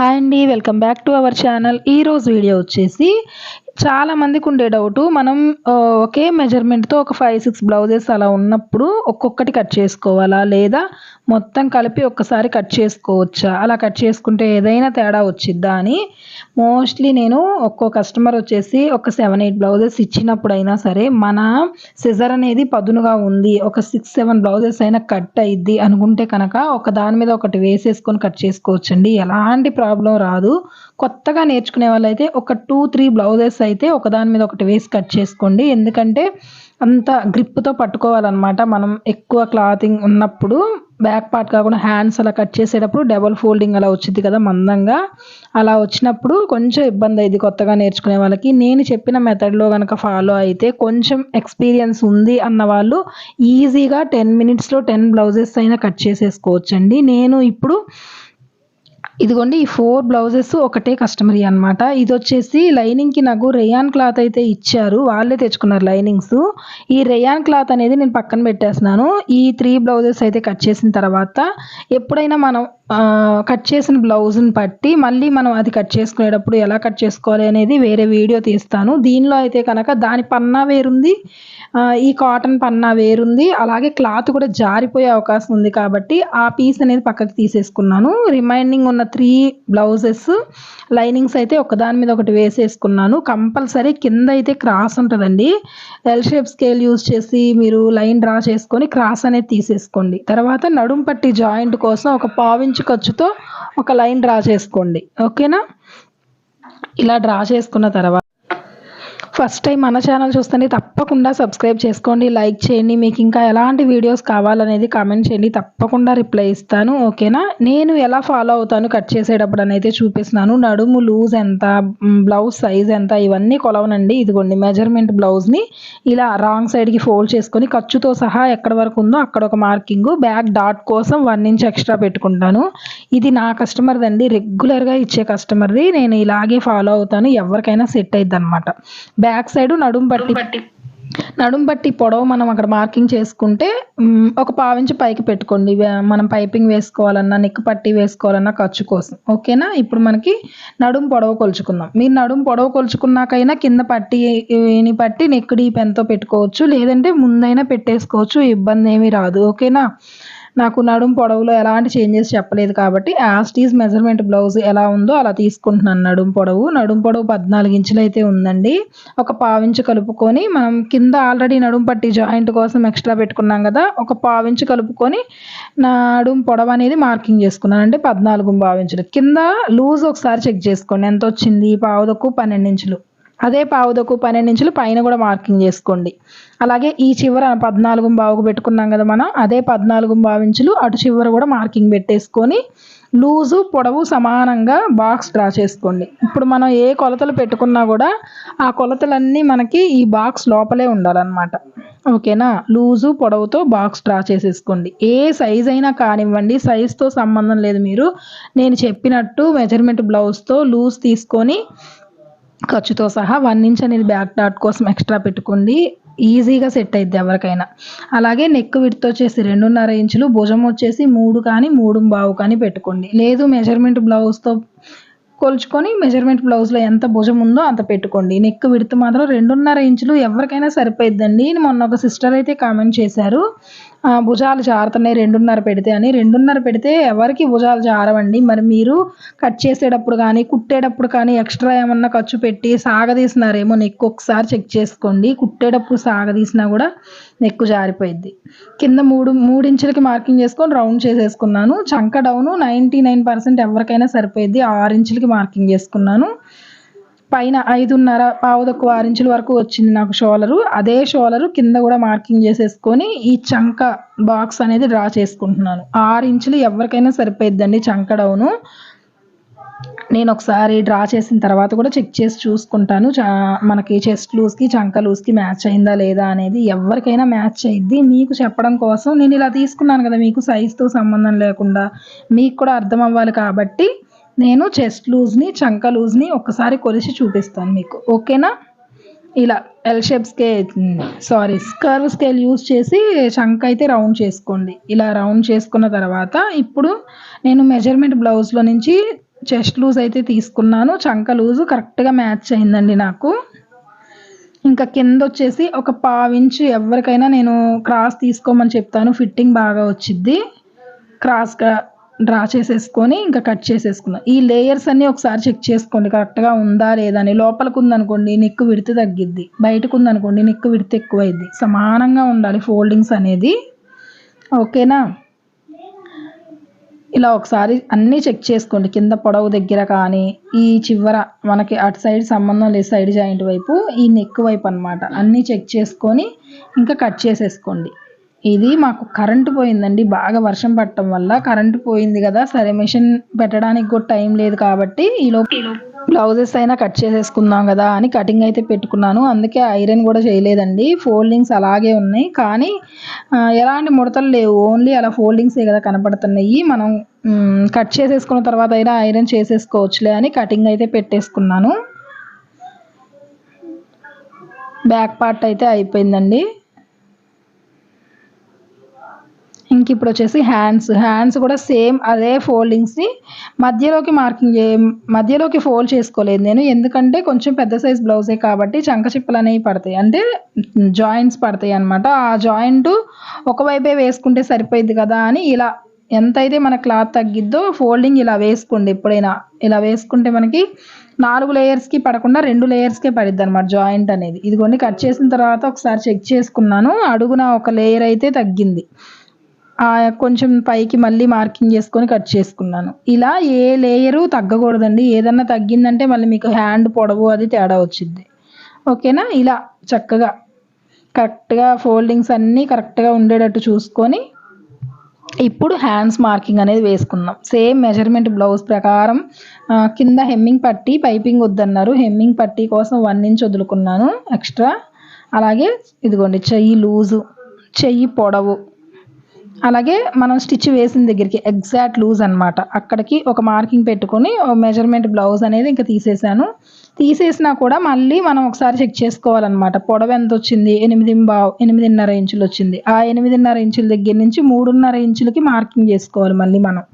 Hi అండి welcome back to our channel. ఈరోజు video వచ్చేసి చాలా మందికి ఉండే డౌట్ మనం ఒకే మెజర్మెంట్తో ఒక ఫైవ్ సిక్స్ బ్లౌజెస్ అలా ఉన్నప్పుడు ఒక్కొక్కటి కట్ చేసుకోవాలా? లేదా మొత్తం కలిపి ఒక్కసారి కట్ చేసుకోవచ్చా? అలా కట్ చేసుకుంటే ఏదైనా తేడా వచ్చిద్దా అని మోస్ట్లీ నేను ఒక్కో కస్టమర్ వచ్చేసి ఒక సెవెన్ ఎయిట్ బ్లౌజెస్ ఇచ్చినప్పుడు అయినా సరే మన సిజర్ అనేది పదునుగా ఉంది. ఒక సిక్స్ సెవెన్ బ్లౌజెస్ అయినా కట్ అయ్యిద్ది అనుకుంటే కనుక ఒక దాని మీద ఒకటి వేసేసుకొని కట్ చేసుకోవచ్చండి. ఎలాంటి ప్రాబ్లం రాదు. కొత్తగా నేర్చుకునే వాళ్ళైతే ఒక టూ త్రీ బ్లౌజెస్ అయితే ఒకదాని మీద ఒకటి వేసి కట్ చేసుకోండి. ఎందుకంటే అంత గ్రిప్తో పట్టుకోవాలన్నమాట. మనం ఎక్కువ క్లాతింగ్ ఉన్నప్పుడు బ్యాక్ పార్ట్ కాకుండా హ్యాండ్స్ అలా కట్ చేసేటప్పుడు డబల్ ఫోల్డింగ్ అలా వచ్చింది కదా మందంగా. అలా వచ్చినప్పుడు కొంచెం ఇబ్బంది అయింది కొత్తగా నేర్చుకునే వాళ్ళకి. నేను చెప్పిన మెథడ్లో కనుక ఫాలో అయితే కొంచెం ఎక్స్పీరియన్స్ ఉంది అన్న వాళ్ళు ఈజీగా టెన్ మినిట్స్లో టెన్ బ్లౌజెస్ అయినా కట్ చేసేసుకోవచ్చండి. నేను ఇప్పుడు ఇదిగోండి ఈ ఫోర్ బ్లౌజెస్ ఒకటే కస్టమరీ అన్నమాట. ఇది వచ్చేసి లైనింగ్కి నాకు రేయాన్ క్లాత్ అయితే ఇచ్చారు. వాళ్ళే తెచ్చుకున్నారు లైనింగ్స్. ఈ రేయాన్ క్లాత్ అనేది నేను పక్కన పెట్టేస్తున్నాను. ఈ త్రీ బ్లౌజెస్ అయితే కట్ చేసిన తర్వాత ఎప్పుడైనా మనం కట్ చేసిన బ్లౌజ్ని బట్టి మళ్ళీ మనం అది కట్ చేసుకునేటప్పుడు ఎలా కట్ చేసుకోవాలి అనేది వేరే వీడియో తీస్తాను. దీనిలో అయితే కనుక దాని పన్నా వేరుంది ఈ కాటన్ పన్నా వేరుంది అలాగే క్లాత్ కూడా జారిపోయే అవకాశం ఉంది కాబట్టి ఆ పీస్ అనేది పక్కకి తీసేసుకున్నాను. రిమైండింగ్ ఉన్న త్రీ బ్లౌజెస్. లైనింగ్స్ అయితే ఒకదాని మీద ఒకటి వేసేసుకున్నాను. కంపల్సరీ కింద అయితే క్రాస్ ఉంటుందండి. ఎల్ షేప్ స్కేల్ యూజ్ చేసి మీరు లైన్ డ్రా చేసుకొని క్రాస్ అనేది తీసేసుకోండి. తర్వాత నడుం పట్టి జాయింట్ కోసం ఒక పావించు ఖర్చుతో ఒక లైన్ డ్రా చేసుకోండి. ఓకేనా? ఇలా డ్రా చేసుకున్న తర్వాత ఫస్ట్ టైం మన ఛానల్ చూస్తే తప్పకుండా సబ్స్క్రైబ్ చేసుకోండి లైక్ చేయండి. మీకు ఇంకా ఎలాంటి వీడియోస్ కావాలనేది కామెంట్ చేయండి. తప్పకుండా రిప్లై ఇస్తాను ఓకేనా? నేను ఎలా ఫాలో అవుతాను కట్ చేసేటప్పుడు అని అయితే చూపిస్తున్నాను. నడుము లూజ్ ఎంత బ్లౌజ్ సైజ్ ఎంత ఇవన్నీ కొలవనండి. ఇదిగోండి మెజర్మెంట్ బ్లౌజ్ని ఇలా రాంగ్ సైడ్కి ఫోల్డ్ చేసుకొని ఖర్చుతో సహా ఎక్కడ వరకు ఉందో అక్కడ ఒక మార్కింగ్ బ్యాక్ డాట్ కోసం వన్ ఇంచ్ ఎక్స్ట్రా పెట్టుకుంటాను. ఇది నా కస్టమర్ది అండి. రెగ్యులర్గా ఇచ్చే కస్టమర్ది. నేను ఇలాగే ఫాలో అవుతాను. ఎవరికైనా సెట్ అయిద్ది అనమాట బ్యాక్ సైడ్ నడుం పట్టి నడుం పట్టి. పొడవు మనం అక్కడ మార్కింగ్ చేసుకుంటే ఒక పావించి పైకి పెట్టుకోండి. మనం పైపింగ్ వేసుకోవాలన్నా నెక్ పట్టి వేసుకోవాలన్నా ఖర్చు కోసం. ఓకేనా? ఇప్పుడు మనకి నడుం పొడవు కొలుచుకుందాం. మీరు నడుం పొడవు కొలుచుకున్నాకైనా కింద పట్టి ని పట్టి నెక్ డీప్ ఎంతో పెట్టుకోవచ్చు. లేదంటే ముందైనా పెట్టేసుకోవచ్చు. ఇబ్బంది ఏమీ రాదు. ఓకేనా? నాకు నడుం పొడవులో ఎలాంటి చేంజెస్ చెప్పలేదు కాబట్టి యాస్టీస్ మెజర్మెంట్ బ్లౌజ్ ఎలా ఉందో అలా తీసుకుంటున్నాను. నడుం పొడవు నడుం పొడవు పద్నాలుగు ఇంచులు అయితే ఉందండి. ఒక పావించు కలుపుకొని మనం కింద ఆల్రెడీ నడుం పట్టి జాయింట్ కోసం ఎక్స్ట్రా పెట్టుకున్నాం కదా ఒక పావించు కలుపుకొని నడుము పొడవు అనేది మార్కింగ్ చేసుకున్నాను. అంటే పద్నాలుగు పావించులు కింద లూజ్ ఒకసారి చెక్ చేసుకోండి. ఎంత వచ్చింది? పావుదకు పన్నెండు ఇంచులు. అదే పావుదకు పన్నెండు ఇంచులు పైన కూడా మార్కింగ్ చేసుకోండి. అలాగే ఈ చివర పద్నాలుగు బావుకు పెట్టుకున్నాం కదా మనం అదే పద్నాలుగు బావు ఇంచులు అటు చివర కూడా మార్కింగ్ పెట్టేసుకొని లూజు పొడవు సమానంగా బాక్స్ డ్రా చేసుకోండి. ఇప్పుడు మనం ఏ కొలతలు పెట్టుకున్నా కూడా ఆ కొలతలన్నీ మనకి ఈ బాక్స్ లోపలే ఉండాలన్నమాట. ఓకేనా? లూజు పొడవుతో బాక్స్ డ్రా చేసేసుకోండి. ఏ సైజ్ అయినా కానివ్వండి సైజ్తో సంబంధం లేదు మీరు. నేను చెప్పినట్టు మెజర్మెంట్ బ్లౌజ్తో లూజ్ తీసుకొని ఖర్చుతో సహా వన్ ఇంచ్ అనేది బ్యాక్ డాట్ కోసం ఎక్స్ట్రా పెట్టుకోండి. ఈజీగా సెట్ అయిద్ది ఎవరికైనా. అలాగే నెక్ విడ్త్ వచ్చేసి రెండున్నర ఇంచులు భుజం వచ్చేసి మూడు కానీ మూడు బావు కానీ పెట్టుకోండి. లేదు మెజర్మెంట్ బ్లౌజ్తో కొలుచుకొని మెజర్మెంట్ బ్లౌజ్లో ఎంత భుజం ఉందో అంత పెట్టుకోండి. నెక్ విడత మాత్రం రెండున్నర ఇంచులు ఎవరికైనా సరిపోయిద్దండి. మొన్న ఒక సిస్టర్ అయితే కామెంట్ చేశారు. భుజాలు జారుతున్నాయి. రెండున్నర పెడితే అని. రెండున్నర పెడితే ఎవరికి భుజాలు జారవండి? మరి మీరు కట్ చేసేటప్పుడు కానీ కుట్టేటప్పుడు కానీ ఎక్స్ట్రా ఏమన్నా ఖర్చు పెట్టి సాగదీసినారేమో నెక్కు ఒకసారి చెక్ చేసుకోండి. కుట్టేటప్పుడు సాగదీసినా కూడా నెక్కు జారిపోయింది కింద మూడు మూడు ఇంచులకి మార్కింగ్ చేసుకొని రౌండ్ చేసేసుకున్నాను. చంక డౌను నైంటీ నైన్ పర్సెంట్ ఎవరికైనా సరిపోయింది ఆరు ఇంచులకి మార్కింగ్ చేసుకున్నాను. పైన ఐదున్నర పావు ఆరు ఇంచుల వరకు వచ్చింది నాకు షోలరు. అదే షోలరు కింద కూడా మార్కింగ్ చేసేసుకొని ఈ చంక బాక్స్ అనేది డ్రా చేసుకుంటున్నాను. ఆరు ఇంచులు ఎవరికైనా సరిపోయిద్దండి చంక డౌను. నేను ఒకసారి డ్రా చేసిన తర్వాత కూడా చెక్ చేసి చూసుకుంటాను. చా- మనకి చెస్ట్ లూజ్కి చంక లూజ్కి మ్యాచ్ అయిందా లేదా అనేది ఎవరికైనా మ్యాచ్ అయ్యిద్ది మీకు చెప్పడం కోసం నేను ఇలా తీసుకున్నాను కదా మీకు సైజుతో సంబంధం లేకుండా. మీకు కూడా అర్థం అవ్వాలి కాబట్టి నేను చెస్ట్ లూజ్ని చంక లూజ్ని ఒక్కసారి కొలిసి చూపిస్తాను మీకు. ఓకేనా? ఇలా L shape scale sorry S curve scale use చేసి చంక్ అయితే రౌండ్ చేసుకోండి. ఇలా రౌండ్ చేసుకున్న తర్వాత ఇప్పుడు నేను మెజర్మెంట్ బ్లౌజ్లో నుంచి చెస్ట్ లూజ్ అయితే తీసుకున్నాను. చంక లూజు కరెక్ట్గా మ్యాచ్ అయిందండి నాకు. ఇంకా కింద వచ్చేసి ఒక పావించు ఎవరికైనా నేను క్రాస్ తీసుకోమని చెప్తాను. ఫిట్టింగ్ బాగా వచ్చిద్ది. క్రాస్గా డ్రా చేసేసుకొని ఇంకా కట్ చేసేసుకున్నాం. ఈ లేయర్స్ అన్నీ ఒకసారి చెక్ చేసుకోండి. కరెక్ట్గా ఉందా లేదా అని. లోపలికి ఉందనుకోండి నెక్కు విడితే తగ్గిద్ది. బయటకు ఉందనుకోండి నెక్కు విడితే ఎక్కువైద్ది. సమానంగా ఉండాలి ఫోల్డింగ్స్ అనేది. ఓకేనా? ఇలా ఒకసారి అన్నీ చెక్ చేసుకోండి. కింద పొడవు దగ్గర కానీ ఈ చివర మనకి అటు సైడ్ సంబంధం లేదు సైడ్ జాయింట్ వైపు ఈ నెక్ వైపు అనమాట అన్నీ చెక్ చేసుకొని ఇంకా కట్ చేసేసుకోండి. ఇది మాకు కరెంటు పోయిందండి. బాగా వర్షం పట్టడం వల్ల కరెంటు పోయింది కదా. సరే మిషన్ పెట్టడానికి కూడా టైం లేదు కాబట్టి ఈలోపు బ్లౌజెస్ అయినా కట్ చేసేసుకుందాం కదా అని కటింగ్ అయితే పెట్టుకున్నాను. అందుకే ఐరన్ కూడా చేయలేదండి. ఫోల్డింగ్స్ అలాగే ఉన్నాయి. కానీ ఎలాంటి ముడతలు లేవు. ఓన్లీ అలా ఫోల్డింగ్సే కదా కనపడుతున్నాయి. మనం కట్ చేసేసుకున్న తర్వాత అయినా ఐరన్ చేసేసుకోవచ్చులే అని కటింగ్ అయితే పెట్టేసుకున్నాను. బ్యాక్ పార్ట్ అయితే అయిపోయిందండి. మనకి ఇప్పుడు వచ్చేసి హ్యాండ్స్ హ్యాండ్స్ కూడా సేమ్ అదే ఫోల్డింగ్స్ని మధ్యలోకి మార్కింగ్ చే మధ్యలోకి ఫోల్డ్ చేసుకోలేదు నేను. ఎందుకంటే కొంచెం పెద్ద సైజ్ బ్లౌజే కాబట్టి చంక చిప్పలు అనేవి పడతాయి. అంటే జాయింట్స్ పడతాయి అనమాట ఆ జాయింట్ ఒకవైపే వేసుకుంటే సరిపోయింది కదా అని ఇలా ఎంతైతే మన క్లాత్ తగ్గిద్దో ఫోల్డింగ్ ఇలా వేసుకోండి ఎప్పుడైనా. ఇలా వేసుకుంటే మనకి నాలుగు లేయర్స్కి పడకుండా రెండు లేయర్స్కే పడిద్ది అనమాట జాయింట్ అనేది. ఇదిగోండి కట్ చేసిన తర్వాత ఒకసారి చెక్ చేసుకున్నాను. అడుగున ఒక లేయర్ అయితే తగ్గింది. కొంచెం పైకి మళ్ళీ మార్కింగ్ చేసుకొని కట్ చేసుకున్నాను. ఇలా ఏ లేయరు తగ్గకూడదండి. ఏదన్నా తగ్గిందంటే మళ్ళీ మీకు హ్యాండ్ పొడవు అది తేడా వచ్చింది ఓకేనా? ఇలా చక్కగా కరెక్ట్గా ఫోల్డింగ్స్ అన్నీ కరెక్ట్గా ఉండేటట్టు చూసుకొని ఇప్పుడు హ్యాండ్స్ మార్కింగ్ అనేది వేసుకుందాం సేమ్ మెజర్మెంట్ బ్లౌజ్ ప్రకారం కింద హెమ్మింగ్ పట్టి పైపింగ్ వద్దన్నారు. హెమ్మింగ్ పట్టి కోసం వన్ ఇంచ్ వదులుకున్నాను. ఎక్స్ట్రా అలాగే ఇదిగోండి చెయ్యి లూజు చెయ్యి పొడవు. అలాగే మనం స్టిచ్ వేసిన దగ్గరికి ఎగ్జాక్ట్ లూజ్ అనమాట అక్కడికి ఒక మార్కింగ్ పెట్టుకొని మెజర్మెంట్ బ్లౌజ్ అనేది ఇంకా తీసేసాను. తీసేసినా కూడా మళ్ళీ మనం ఒకసారి చెక్ చేసుకోవాలన్నమాట. పొడవు ఎంత వచ్చింది? ఎనిమిది బావ్ ఎనిమిదిన్నర ఇంచులు వచ్చింది. ఆ ఎనిమిదిన్నర ఇంచుల దగ్గర నుంచి మూడున్నర ఇంచులకి మార్కింగ్ చేసుకోవాలి మళ్ళీ మనం.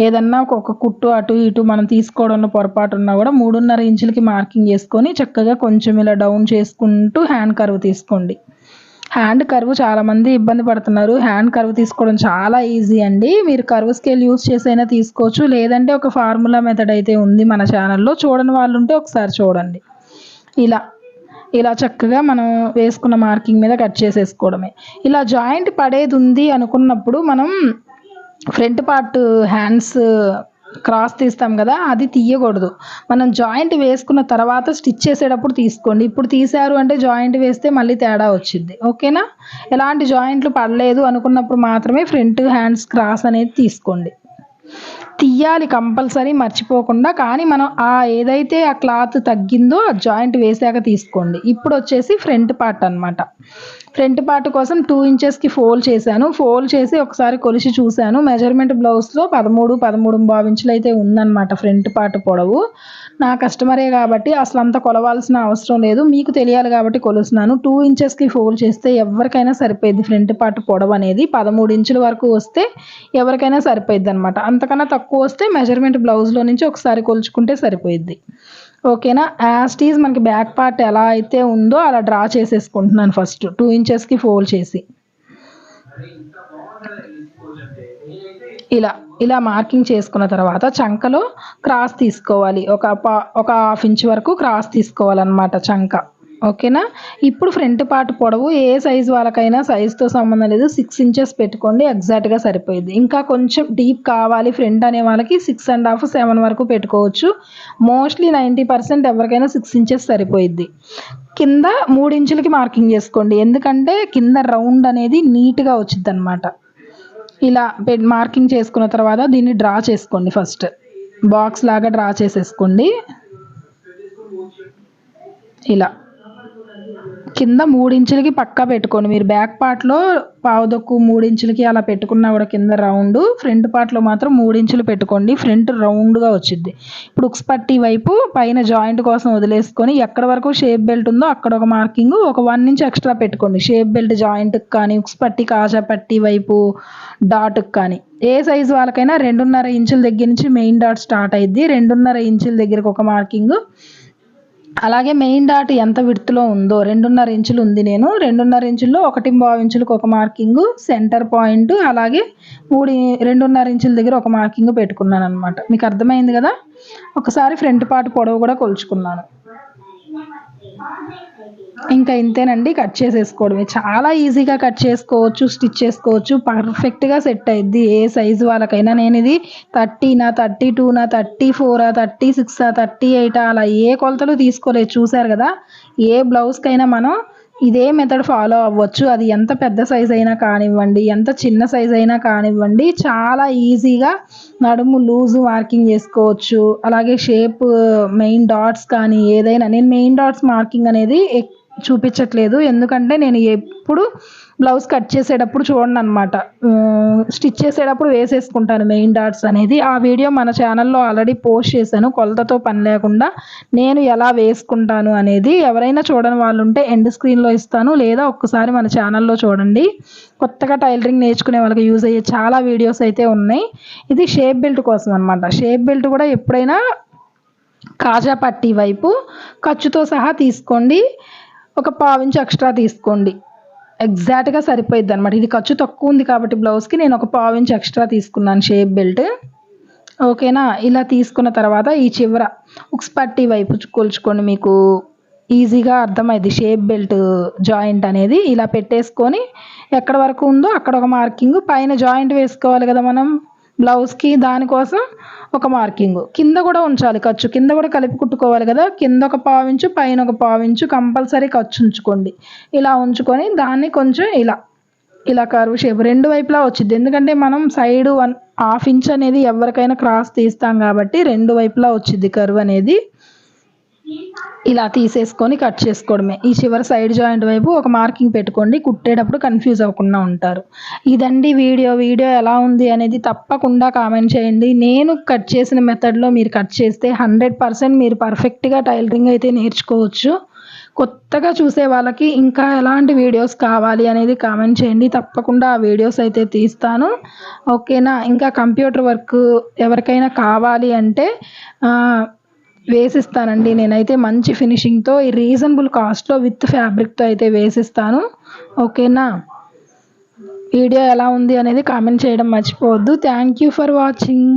ఏదన్నా ఒక కుట్టు అటు ఇటు మనం తీసుకోవడంలో పొరపాటు ఉన్నా కూడా మూడున్నర ఇంచులకి మార్కింగ్ చేసుకొని చక్కగా కొంచెం ఇలా డౌన్ చేసుకుంటూ హ్యాండ్ కర్వ్ తీసుకోండి. హ్యాండ్ కర్వ్ చాలామంది ఇబ్బంది పడుతున్నారు. హ్యాండ్ కర్వ్ తీసుకోవడం చాలా ఈజీ అండి. మీరు కర్వ్ స్కేల్ యూస్ చేసైనా తీసుకోవచ్చు. లేదంటే ఒక ఫార్ములా మెథడ్ అయితే ఉంది మన ఛానల్లో. చూడని వాళ్ళు ఉంటే ఒకసారి చూడండి. ఇలా ఇలా చక్కగా మనం వేసుకున్న మార్కింగ్ మీద కట్ చేసేసుకోవడమే. ఇలా జాయింట్ పడేది ఉంది అనుకున్నప్పుడు మనం ఫ్రంట్ పార్ట్ హ్యాండ్స్ క్రాస్ తీస్తాం కదా అది తీయకూడదు. మనం జాయింట్ వేసుకున్న తర్వాత స్టిచ్ చేసేటప్పుడు తీసుకోండి. ఇప్పుడు తీశారు అంటే జాయింట్ వేస్తే మళ్ళీ తేడా వచ్చింది. ఓకేనా? ఎలాంటి జాయింట్లు పడలేదు అనుకున్నప్పుడు మాత్రమే ఫ్రంట్ హ్యాండ్స్ క్రాస్ అనేది తీసుకోండి. తీయాలి కంపల్సరీ మర్చిపోకుండా. కానీ మనం ఆ ఏదైతే ఆ క్లాత్ తగ్గిందో ఆ జాయింట్ వేసాక తీసుకోండి. ఇప్పుడు వచ్చేసి ఫ్రంట్ పార్ట్ అన్నమాట. ఫ్రంట్ పార్ట్ కోసం టూ ఇంచెస్కి ఫోల్డ్ చేశాను. ఫోల్డ్ చేసి ఒకసారి కొలిచి చూశాను. మెజర్మెంట్ బ్లౌజ్లో పదమూడు పదమూడు ఇంచులు అయితే ఉందన్నమాట ఫ్రంట్ పార్ట్ పొడవు. నా కస్టమరే కాబట్టి అసలు అంత కొలవాల్సిన అవసరం లేదు. మీకు తెలియాలి కాబట్టి కొలుస్తున్నాను. టూ ఇంచెస్కి ఫోల్డ్ చేస్తే ఎవరికైనా సరిపోయింది ఫ్రంట్ పార్ట్ పొడవు అనేది. పదమూడు ఇంచుల వరకు వస్తే ఎవరికైనా సరిపోయిద్ది అనమాట అంతకన్నా తక్కువ వస్తే మెజర్మెంట్ బ్లౌజ్లో నుంచి ఒకసారి కొలుచుకుంటే సరిపోయిద్ది. ఓకేనా? యాస్టీజ్ మనకి బ్యాక్ పార్ట్ ఎలా అయితే ఉందో అలా డ్రా చేసేసుకుంటున్నాను ఫస్ట్ టూ ఇంచెస్కి ఫోల్డ్ చేసి. ఇలా ఇలా మార్కింగ్ చేసుకున్న తర్వాత చంకలో క్రాస్ తీసుకోవాలి. ఒక ఒక హాఫ్ ఇంచ్ వరకు క్రాస్ తీసుకోవాలన్నమాట చంక. ఓకేనా? ఇప్పుడు ఫ్రంట్ పార్ట్ పొడవు ఏ సైజ్ వాళ్ళకైనా సైజ్తో సంబంధం లేదు. సిక్స్ ఇంచెస్ పెట్టుకోండి ఎగ్జాక్ట్గా సరిపోయింది. ఇంకా కొంచెం డీప్ కావాలి ఫ్రంట్ అనే వాళ్ళకి సిక్స్ అండ్ హాఫ్ సెవెన్ వరకు పెట్టుకోవచ్చు. మోస్ట్లీ నైంటీ పర్సెంట్ ఎవరికైనా సిక్స్ ఇంచెస్ సరిపోయిద్ది. కింద మూడు ఇంచులకి మార్కింగ్ చేసుకోండి. ఎందుకంటే కింద రౌండ్ అనేది నీట్గా వచ్చింది అనమాట ఇలా మార్కింగ్ చేసుకున్న తర్వాత దీన్ని డ్రా చేసుకోండి ఫస్ట్ బాక్స్ లాగా డ్రా చేసేసుకోండి. ఇలా. కింద మూడించులకి పక్కా పెట్టుకోండి. మీరు బ్యాక్ పార్ట్లో పావుదొక్కు మూడు ఇంచులకి అలా పెట్టుకున్నా కూడా కింద రౌండ్ ఫ్రంట్ పార్ట్లో మాత్రం మూడించులు పెట్టుకోండి. ఫ్రంట్ రౌండ్గా వచ్చింది ఇప్పుడు ఉక్స్ పట్టి వైపు పైన జాయింట్ కోసం వదిలేసుకొని ఎక్కడ వరకు షేప్ బెల్ట్ ఉందో అక్కడ ఒక మార్కింగ్ ఒక వన్ ఇంచ్ ఎక్స్ట్రా పెట్టుకోండి. షేప్ బెల్ట్ జాయింట్కి కానీ ఉక్స్ పట్టి కాజా పట్టి వైపు డాట్కి కానీ. ఏ సైజు వాళ్ళకైనా రెండున్నర ఇంచుల దగ్గర నుంచి మెయిన్ డాట్ స్టార్ట్ అయ్యిద్ది రెండున్నర ఇంచుల దగ్గరకు ఒక మార్కింగ్. అలాగే మెయిన్ డాట్ ఎంత విడుతులో ఉందో రెండున్నర ఇంచులు ఉంది నేను. రెండున్నర ఇంచుల్లో ఒకటి బావు ఇంచులకు ఒక మార్కింగ్ సెంటర్ పాయింట్ అలాగే మూడు రెండున్నర ఇంచుల దగ్గర ఒక మార్కింగ్ పెట్టుకున్నాను అనమాట మీకు అర్థమైంది కదా? ఒకసారి ఫ్రంట్ పార్ట్ పొడవు కూడా కొలుచుకున్నాను. ఇంకా ఇంతేనండి కట్ చేసేసుకోవడమే. చాలా ఈజీగా కట్ చేసుకోవచ్చు స్టిచ్ చేసుకోవచ్చు పర్ఫెక్ట్గా సెట్ అయ్యిద్ది ఏ సైజు వాళ్ళకైనా నేను ఇది థర్టీనా థర్టీ టూనా థర్టీ ఫోరా థర్టీ సిక్సా థర్టీ ఎయిటా అలా ఏ కొలతలు తీసుకోలేదు. చూసారు కదా ఏ బ్లౌజ్కైనా మనం ఇదే మెథడ్ ఫాలో అవ్వచ్చు. అది ఎంత పెద్ద సైజ్ అయినా కానివ్వండి ఎంత చిన్న సైజ్ అయినా కానివ్వండి చాలా ఈజీగా నడుము లూజు మార్కింగ్ చేసుకోవచ్చు. అలాగే షేప్ మెయిన్ డాట్స్ కానీ ఏదైనా నేను మెయిన్ డాట్స్ మార్కింగ్ అనేది చూపించట్లేదు. ఎందుకంటే నేను ఎప్పుడు బ్లౌజ్ కట్ చేసేటప్పుడు చూడండి అనమాట స్టిచ్ చేసేటప్పుడు వేసేసుకుంటాను మెయిన్ డాట్స్ అనేది. ఆ వీడియో మన ఛానల్లో ఆల్రెడీ పోస్ట్ చేశాను. కొలతతో పని లేకుండా నేను ఎలా వేసుకుంటాను అనేది ఎవరైనా చూడని వాళ్ళు ఉంటే ఎండ్ స్క్రీన్లో ఇస్తాను. లేదా ఒక్కసారి మన ఛానల్లో చూడండి. కొత్తగా టైలరింగ్ నేర్చుకునే వాళ్ళకి యూజ్ అయ్యే చాలా వీడియోస్ అయితే ఉన్నాయి. ఇది షేప్ బెల్ట్ కోసం అనమాట షేప్ బెల్ట్ కూడా ఎప్పుడైనా కాజా పట్టి వైపు ఖర్చుతో సహా తీసుకోండి. ఒక పావించి ఎక్స్ట్రా తీసుకోండి. ఎగ్జాక్ట్గా సరిపోయిద్ది అనమాట ఇది ఖర్చు తక్కువ ఉంది కాబట్టి బ్లౌజ్కి నేను ఒక పావించి ఎక్స్ట్రా తీసుకున్నాను షేప్ బెల్ట్ ఓకేనా ఇలా తీసుకున్న తర్వాత ఈ చివర ఉక్స్ పట్టి వైపు కొలుచుకోండి మీకు. ఈజీగా అర్థమైంది షేప్ బెల్ట్ జాయింట్ అనేది ఇలా పెట్టేసుకొని ఎక్కడ వరకు ఉందో అక్కడ ఒక మార్కింగ్ పైన జాయింట్ వేసుకోవాలి కదా మనం. బ్లౌజ్కి దానికోసం ఒక మార్కింగ్. కింద కూడా ఉంచాలి ఖర్చు. కింద కూడా కలిపి కుట్టుకోవాలి కదా. కింద ఒక పావించు పైన ఒక పావించు కంపల్సరీ ఖర్చు ఉంచుకోండి. ఇలా ఉంచుకొని దాన్ని కొంచెం ఇలా ఇలా కరువు షేప్. రెండు వైపులా వచ్చింది ఎందుకంటే మనం సైడ్ వన్ హాఫ్ ఇంచ్ అనేది ఎవరికైనా క్రాస్ తీస్తాం కాబట్టి రెండు వైపులా వచ్చింది కరువు అనేది. ఇలా తీసేసుకొని కట్ చేసుకోవడమే. ఈ చివరి సైడ్ జాయింట్ వైపు ఒక మార్కింగ్ పెట్టుకోండి. కుట్టేటప్పుడు కన్ఫ్యూజ్ అవ్వకుండా ఉంటారు. ఇదండి వీడియో. వీడియో ఎలా ఉంది అనేది తప్పకుండా కామెంట్ చేయండి. నేను కట్ చేసిన మెథడ్లో మీరు కట్ చేస్తే హండ్రెడ్ పర్సెంట్ మీరు పర్ఫెక్ట్గా టైలరింగ్ అయితే నేర్చుకోవచ్చు. కొత్తగా చూసే వాళ్ళకి ఇంకా ఎలాంటి వీడియోస్ కావాలి అనేది కామెంట్ చేయండి. తప్పకుండా ఆ వీడియోస్ అయితే తీస్తాను. ఓకేనా ఇంకా కంప్యూటర్ వర్క్ ఎవరికైనా కావాలి అంటే వేసిస్తానండి. నేనైతే మంచి ఫినిషింగ్తో ఈ రీజనబుల్ కాస్ట్లో విత్ ఫ్యాబ్రిక్తో అయితే వేసిస్తాను. ఓకేనా వీడియో ఎలా ఉంది అనేది కామెంట్ చేయడం మర్చిపోవద్దు. Thank you for watching